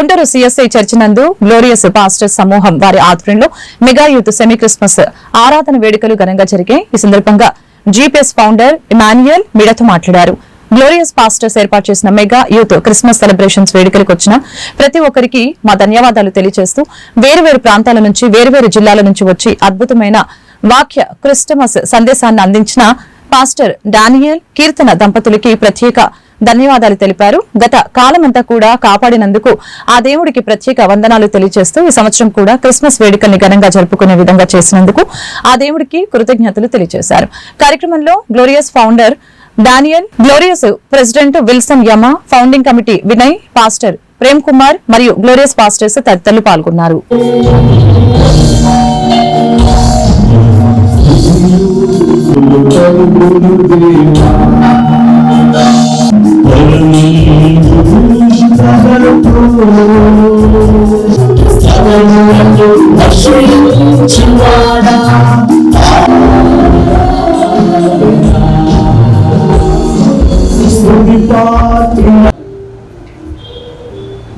Guntur CSI church నందు glorious pastor సమూహం వారి ఆధ్వర్యంలో మెగా యూత్ సెమీ క్రిస్మస్ ఆరాధన వేడుకలు ఘనంగా జరిగాయి. ఈ సందర్భంగా జీపీఎస్ ఫౌండర్ ఇమాన్యుయల్ మీడియాతో మాట్లాడారు. గ్లోరియస్ పాస్టర్స్ ఏర్పాటు చేసిన మెగా యూత్ క్రిస్మస్ సెలబ్రేషన్స్ వేడుకలకు వచ్చిన ప్రతి ఒక్కరికి మా ధన్యవాదాలు తెలియజేస్తూ వేరువేరు ప్రాంతాల నుంచి వేరువేరు జిల్లాల నుంచి వచ్చి అద్భుతమైన వాక్య క్రిస్టమస్ సందేశాన్ని అందించిన పాస్టర్ డానియల్ కీర్తన దంపతులకి ప్రత్యేక ధన్యవాదాలు తెలిపారు. గత కాలమంతా కూడా కాపాడినందుకు ఆ దేవుడికి ప్రత్యేక వందనాలు తెలియజేస్తూ ఈ సంవత్సరం కూడా క్రిస్మస్ వేడుకల్ని ఘనంగా జరుపుకునే విధంగా చేసినందుకు ఆ దేవుడికి కృతజ్ఞతలు తెలియజేశారు. కార్యక్రమంలో glorious founder Daniel glorious president Wilson యమ founding committee Vinay pastor Prem Kumar మరియు గ్లోరియస్ పాస్టర్స్ తదితరులు పాల్గొన్నారు.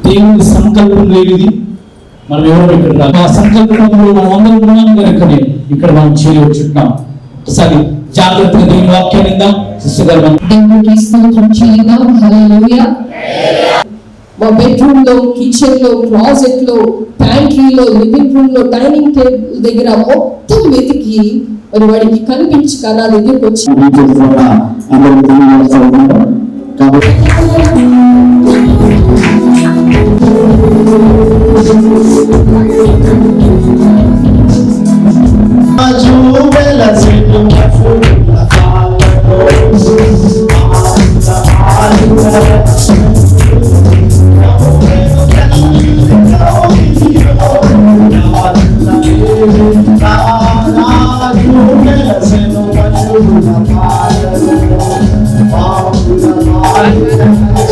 దేవుని సంకల్పం లేనిది మనం ఎవరు ఇక్కడ ఆ సంకల్పంలో మనం అందరం ఉన్నాం కనుకనే ఇక్కడ మనం చేయవచ్చున్నాం ఒకసారి జాగ్రత్తగా దేవుని వాక్యాన్ని విందాం. సిస్టర్ గారు దేవునికి స్తోత్రం చేయగా. హల్లెలూయా. మా బెడ్రూమ్లో కిచెన్లో క్లాజెట్లో ప్యాంట్రీలో లివింగ్ రూమ్లో డైనింగ్ టేబుల్ దగ్గర మొత్తం వెతికి మరి వాడికి కనిపించక నా దగ్గరికి వచ్చి Thank you.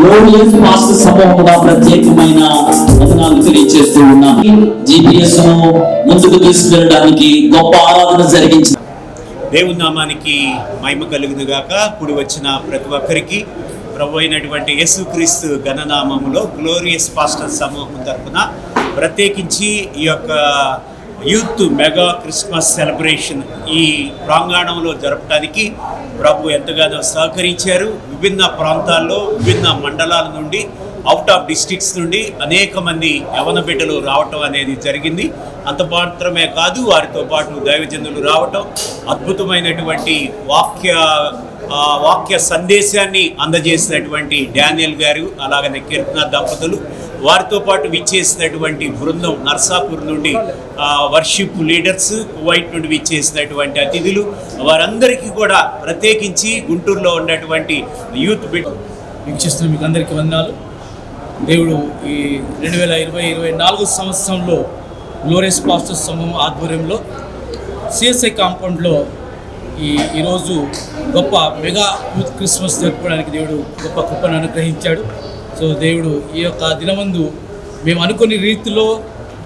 గ్లోరియస్ మాస్టర్ సమూహంగా ప్రత్యేకమైన వచనాలు తెలియజేస్తూ ఉన్నాం. జిపిఎస్ను ముందుకు తీసుకెళ్ళడానికి గొప్ప ఆరాధన జరిగించిన దేవుని నామానికి మహిమ కలుగును గాక. ఇప్పుడు వచ్చిన ప్రతి ఒక్కరికి ప్రభు అయినటువంటి యేసుక్రీస్తు గణనామములో గ్లోరియస్ పాస్టర్ సమూహం తరఫున ప్రత్యేకించి ఈ యొక్క యూత్ మెగా క్రిస్మస్ సెలబ్రేషన్ ఈ ప్రాంగణంలో జరపడానికి ప్రభు ఎంతగానో సహకరించారు. విభిన్న ప్రాంతాల్లో విభిన్న మండలాల నుండి అవుట్ ఆఫ్ డిస్ట్రిక్ట్స్ నుండి అనేక మంది యవన బిడ్డలు రావటం అనేది జరిగింది. అంత మాత్రమే కాదు వారితో పాటు దైవజనులు రావటం అద్భుతమైనటువంటి వాక్య వాక్య సందేశాన్ని అందజేసినటువంటి డానియల్ గారు అలాగనే కీర్తన దంపతులు వారితో పాటు విచ్చేసినటువంటి బృందం నర్సాపూర్ నుండి వర్షిప్ లీడర్స్ కువైట్ నుండి విచ్చేసినటువంటి అతిథులు వారందరికీ కూడా ప్రత్యేకించి గుంటూరులో ఉన్నటువంటి యూత్ బిడ్ వీక్షిస్తున్న మీకు అందరికీ వందనాలు. దేవుడు ఈ రెండు వేల ఇరవై ఇరవై నాలుగు సంవత్సరంలో గ్లోరియస్ పాస్టర్స్ సమూహం ఆధ్వర్యంలో సిఎస్ఐ కాంపౌండ్లో ఈ ఈరోజు గొప్ప మెగా యూత్ క్రిస్మస్ జరుపుకోవడానికి దేవుడు గొప్ప కృపను అనుగ్రహించాడు. సో దేవుడు ఈ యొక్క దినమందు మేము అనుకునే రీతిలో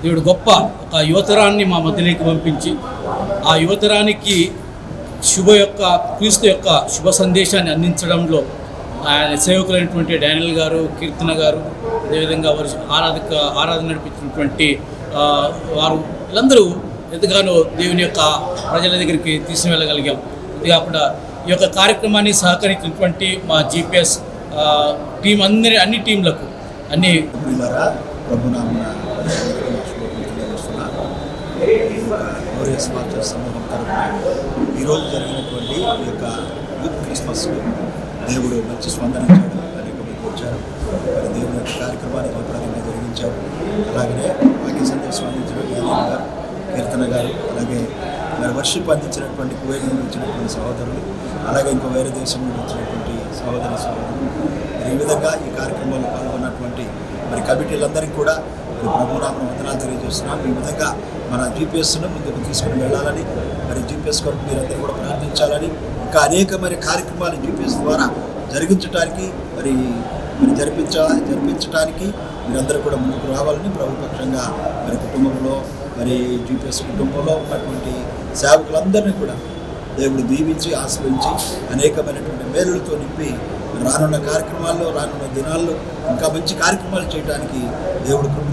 దేవుడు గొప్ప ఒక యువతరాన్ని మా మధ్యలోకి పంపించి ఆ యువతరానికి శుభ యొక్క క్రీస్తు యొక్క శుభ సందేశాన్ని అందించడంలో ఆయన సేవకులైనటువంటి డానియల్ గారు కీర్తన గారు అదేవిధంగా వారి ఆరాధక ఆరాధన నడిపించినటువంటి వారు వీళ్ళందరూ ఎంతగానో దేవుని యొక్క ప్రజల దగ్గరికి తీసుకువెళ్ళగలిగాం. ఇది కాకుండా ఈ యొక్క కార్యక్రమాన్ని సహకరించినటువంటి మా జీపీఎస్ టీం అందరి అన్ని టీంలకు అన్ని ప్రియులారా మాస్టర్ సమూహం తరపున ఈరోజు జరిగినటువంటి ఈ యొక్క యూత్ క్రిస్మస్ దేవుడు మంచి స్పందన చేయడం అనేక మంది వచ్చారు. మరి దేవుని యొక్క కార్యక్రమాన్ని జయప్రదంగా జరిగించారు. అలాగనే వాక్య సందేశం అందించిన గారు కీర్తన గారు అలాగే మరి వర్షిప్ అందించినటువంటి కువైట్ నుండి వచ్చినటువంటి సహోదరులు అలాగే ఇంకో వేరే దేశం నుండి వచ్చినటువంటి సహోదరి సహోదరులు ఈ విధంగా ఈ కార్యక్రమంలో పాల్గొన్నటువంటి మరి కమిటీలందరికీ కూడా మరి ప్రభునామం వందనాలు తెలియజేస్తున్నాం. ఈ విధంగా మన జీపీఎస్ను ముందుకు తీసుకుని వెళ్ళాలని మరి జీపీఎస్ కొరకు మీరందరూ కూడా ప్రార్థించాలని ఇంకా అనేకమైన కార్యక్రమాలు జీపీఎస్ ద్వారా జరిగించడానికి మరి మరి జరిపించ జరిపించడానికి మీరందరూ కూడా ముందుకు రావాలని ప్రభుపక్షంగా మరి కుటుంబంలో మరి జీపీఎస్ కుటుంబంలో ఉన్నటువంటి సేవకులందరినీ కూడా దేవుడు దీవించి ఆశ్రయించి అనేకమైనటువంటి మేలులతో నింపి రానున్న కార్యక్రమాల్లో రానున్న దినాల్లో ఇంకా మంచి కార్యక్రమాలు చేయడానికి దేవుడు కృప